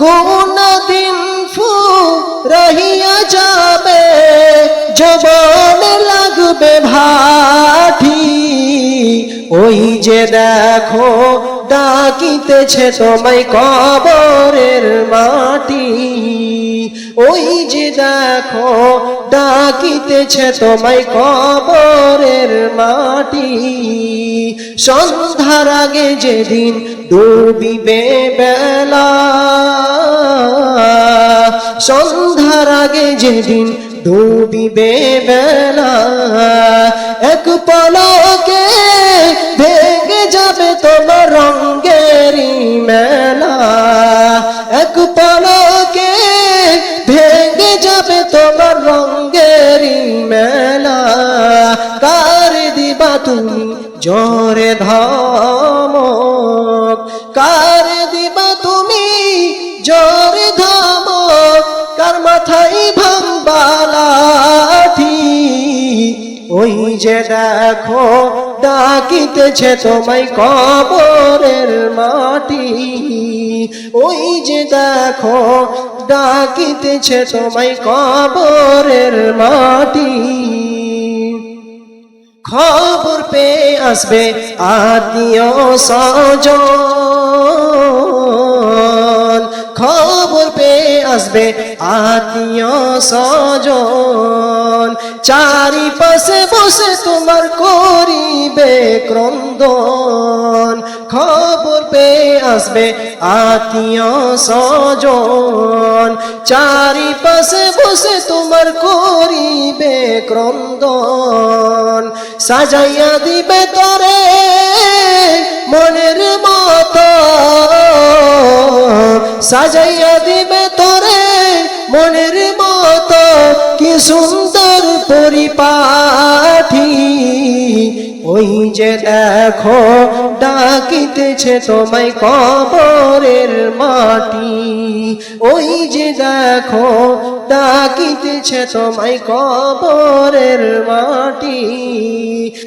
গুণ দিন ফু রহিয়া যাবে, যবন লাগবে ভাঠি ওই যে দেখো, ডাকিতেছে তোমায় কবরের মাটি। ওই যে দেখো, ডাকিতেছে তোমায় কবরের মাটি। সন্ধ্যার আগে যেদিন ডুবিবে বেলা, সন্ধ্যার আগে যেদিন ডুবিবে বেলা, এক পলকে ভেঙে যাবে তোমার রঙ্গেরি মেলা। এক পলকে ভেঙে যাবে তোমার দিবা তুমি জোরে ধমক। কার দিবা তুমি জোরে ধমক? কার মাথায় ভাঙবালাঠি ওই যে দেখো, ডাকিতেছে তোমায় কবরের মাটি। ওই যে দেখো, ডাকিতেছে তোমায় কবরের মাটি। আসবে আত্মীয় স্বজন। খবর পেয়ে আসবে আত্মীয় স্বজন। চারিপাশে বসে তোমার করিবে ক্রন্দন। খবর পেয়ে আসবে আত্মীয় স্বজন। চারিপাশে বসে তোমার করিবে ক্রন্দন। সাজাইয়া দিবে তরে মনের মতো। সাজাইয়া দিবে তরে মনের মতো। কি সুন্দর পরিপাঠি। ওই যে দেখো ডাকিতেছে তোমায় কবরের মাটি। ওই যে দেখো ডাকিতেছে তোমায় কবরের মাটি।